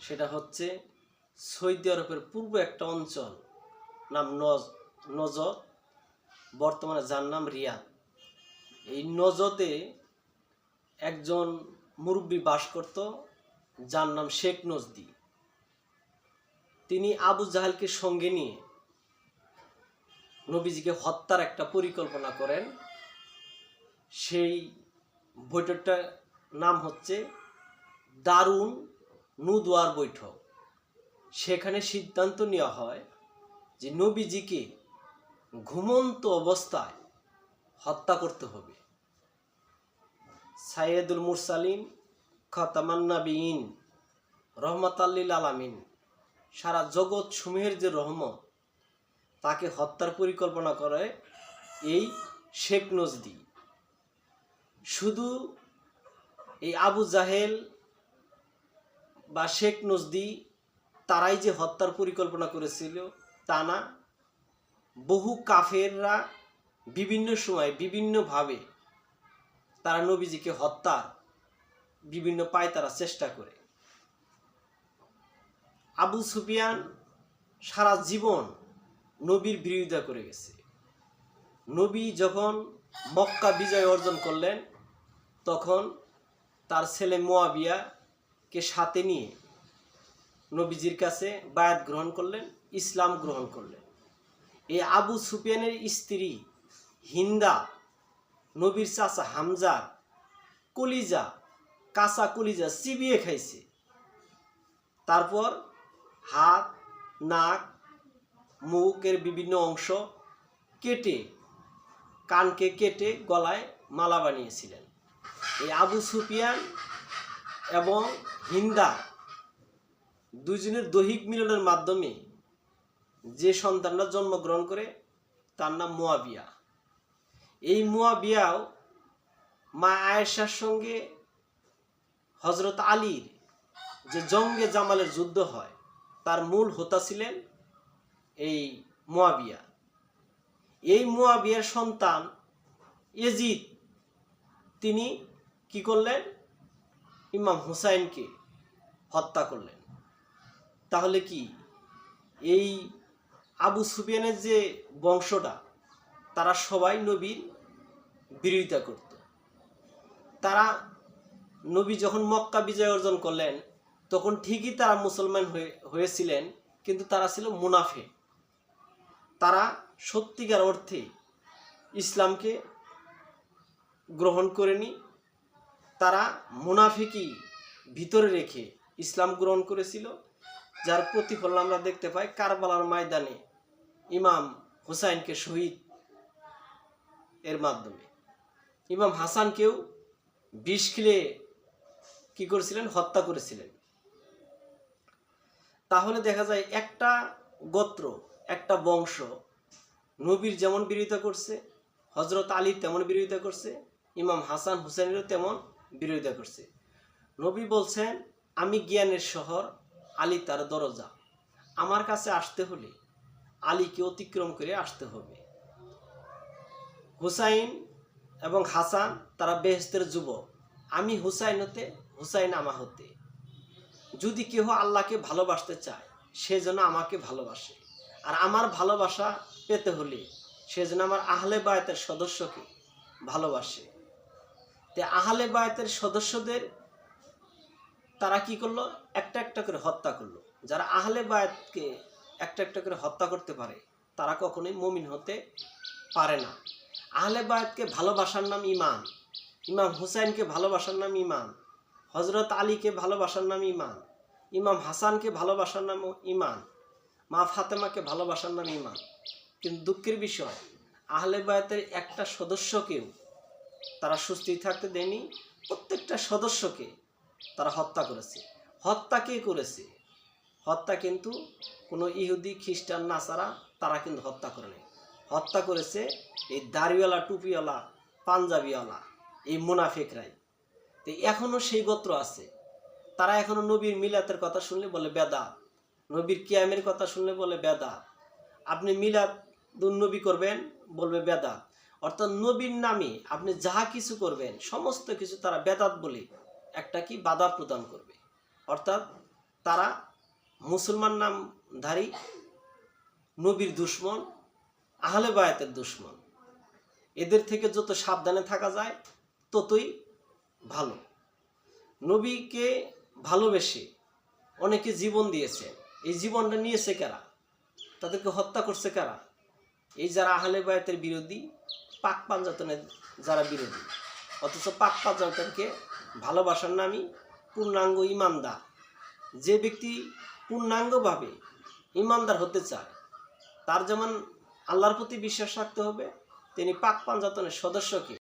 সেটা হচ্ছে সৌদি আরবের পূর্ব একটা অঞ্চল, নাম নজ নজদ বর্তমানে যার নাম রিয়াদ। এই নজদে একজন মুরব্বী বাস করত, যার নাম শেখ নজদি। তিনি আবু জাহালকে সঙ্গে নিয়ে নবীজিকে হত্যার একটা পরিকল্পনা করেন। সেই বৈঠকটার নাম হচ্ছে দারুণ নুদুয়ার বৈঠক। সেখানে সিদ্ধান্ত নেওয়া হয় যে নবীজিকে ঘুমন্ত অবস্থায় হত্যা করতে হবে। সাইয়েদুল মুরসালিন খতামান্নাবিন রহমত আল্লিল আলামিন, সারা জগৎ সমূহের যে রহমত, তাকে হত্যার পরিকল্পনা করে এই শেখ নজদি। শুধু এই আবু জাহেল বা শেখ নজদি তারাই যে হত্যার পরিকল্পনা করেছিল তা না। বহু কাফেররা বিভিন্ন সময় বিভিন্নভাবে তারা নবীজিকে হত্যার বিভিন্ন পায় তারা চেষ্টা করে। আবু সুফিয়ান সারা জীবন নবীর বিরোধিতা করে গেছে। নবী যখন মক্কা বিজয় অর্জন করলেন, তখন তার ছেলে মোয়াবিয়াকে সাথে নিয়ে নবীজির কাছে বায়াত গ্রহণ করলেন, ইসলাম গ্রহণ করলেন। এই আবু সুফিয়ানের স্ত্রী হিন্দা, নবীর চাচা হামজা, কলিজা, কাঁচা কলিজা চিবিয়ে খাইছে। তারপর হাত, নাক, মুখের বিভিন্ন অংশ কেটে, কানকে কেটে গলায় মালা বানিয়েছিলেন। এই আবু সুফিয়ান এবং হিন্দা দুজনের দৈহিক মিলনের মাধ্যমে যে সন্তানরা জন্মগ্রহণ করে, তার নাম মোয়াবিয়া। এই মোয়াবিয়াও মা আয়েশার সঙ্গে হজরত আলীর যে জঙ্গে জামালের যুদ্ধ হয়, তার মূল হোতা ছিলেন এই মোয়াবিয়া। এই মোয়াবিয়ার সন্তান এজিদ তিনি কি করলেন? ইমাম হুসাইনকে হত্যা করলেন। তাহলে কি এই আবু সুফিয়ানের যে বংশটা, তারা সবাই নবীর বিরোধিতা করত। তারা নবী যখন মক্কা বিজয় অর্জন করলেন, তখন ঠিকই তারা মুসলমান হয়ে, হয়েছিলেন, কিন্তু তারা ছিল মুনাফে তারা সত্যিকার অর্থে ইসলামকে গ্রহণ করেনি, তারা মুনাফিকি ভিতরে রেখে ইসলাম গ্রহণ করেছিল, যার প্রতিফলন আমরা দেখতে পাই কারবালার ময়দানে ইমাম হুসাইনকে শহীদ এর মাধ্যমে। ইমাম হাসানকেও বিষ খিলে কি করেছিলেন? হত্যা করেছিলেন। তাহলে দেখা যায় একটা গোত্র, একটা বংশ নবীর যেমন বিরোধিতা করছে হজরত আলী তেমন বিরোধিতা করছে, ইমাম হাসান হুসেনেরও তেমন বিরোধিতা করছে। নবী বলছেন আমি জ্ঞানের শহর, আলী তার দরজা। আমার কাছে আসতে হলে আলীকে অতিক্রম করে আসতে হবে। হুসাইন এবং হাসান তারা বেহেস্তের যুবক। আমি হুসাইন হতে, হুসাইন আমা হতে। যদি কেহ আল্লাহকে ভালোবাসতে চায়, সে যেন আমাকে ভালোবাসে। আর আমার ভালোবাসা পেতে হলে সে যেন আমার আহলে বায়তের সদস্যকে ভালোবাসে। তে আহলে বায়তের সদস্যদের তারা কি করল? একটা একটা করে হত্যা করল। যারা আহলে বায়াতকে একটা একটা করে হত্যা করতে পারে, তারা কখনোই মমিন হতে পারে না। আহলে বায়াতকে ভালোবাসার নাম ইমান ইমাম হুসাইনকে ভালোবাসার নাম ইমান হজরত আলীকে ভালোবাসার নাম ইমান ইমাম হাসানকে ভালোবাসার নাম ইমান মা ফাতেমাকে ভালোবাসার নাম ইমান কিন্তু দুঃখের বিষয়, আহলে বায়াতের একটা সদস্যকেও তারা সুস্থির থাকতে দেয়নি। প্রত্যেকটা সদস্যকে তারা হত্যা করেছে। হত্যা কে করেছে? হত্যা কিন্তু কোনো ইহুদি, খ্রিস্টান, নাসারা, তারা কিন্তু হত্যা করেনি হত্যা করেছে এই দাড়িওয়ালা, টুপিওয়ালা, পাঞ্জাবিওয়ালা, এই মুনাফিকরাই। তো এখনও সেই গোত্র আছে। তারা এখনও নবীর মিলাতের কথা শুনলে বলে বেদা। নবীর কিয়ামের কথা শুনলে বলে বেদা। আপনি মিলাদ নবী করবেন বলবে বেদাত অর্থাৎ নবীর নামে আপনি যাহা কিছু করবেন, সমস্ত কিছু তারা বেদাত বলে একটা কি বাধা প্রদান করবে। অর্থাৎ তারা মুসলমান নামধারী, নবীর দুশ্মন, আহলে বায়াতের দুশ্মন। এদের থেকে যত সাবধানে থাকা যায়, ততই ভালো। নবীকে ভালোবেসে অনেকে জীবন দিয়েছে। এই জীবনটা নিয়েছে কারা? তাদেরকে হত্যা করছে কারা? এই যারা আহলে বায়াতের বিরোধী, পাক পাঞ্জাতনের যারা বিরোধী, অথচ পাক পাঞ্জাতনকে ভালোবাসার নামই পূর্ণাঙ্গ ইমানদার। যে ব্যক্তি পূর্ণাঙ্গভাবে ইমানদার হতে চায়, তার যেমন আল্লাহর প্রতি বিশ্বাস রাখতে হবে তিনি পাক পাঞ্জাতনের সদস্যকে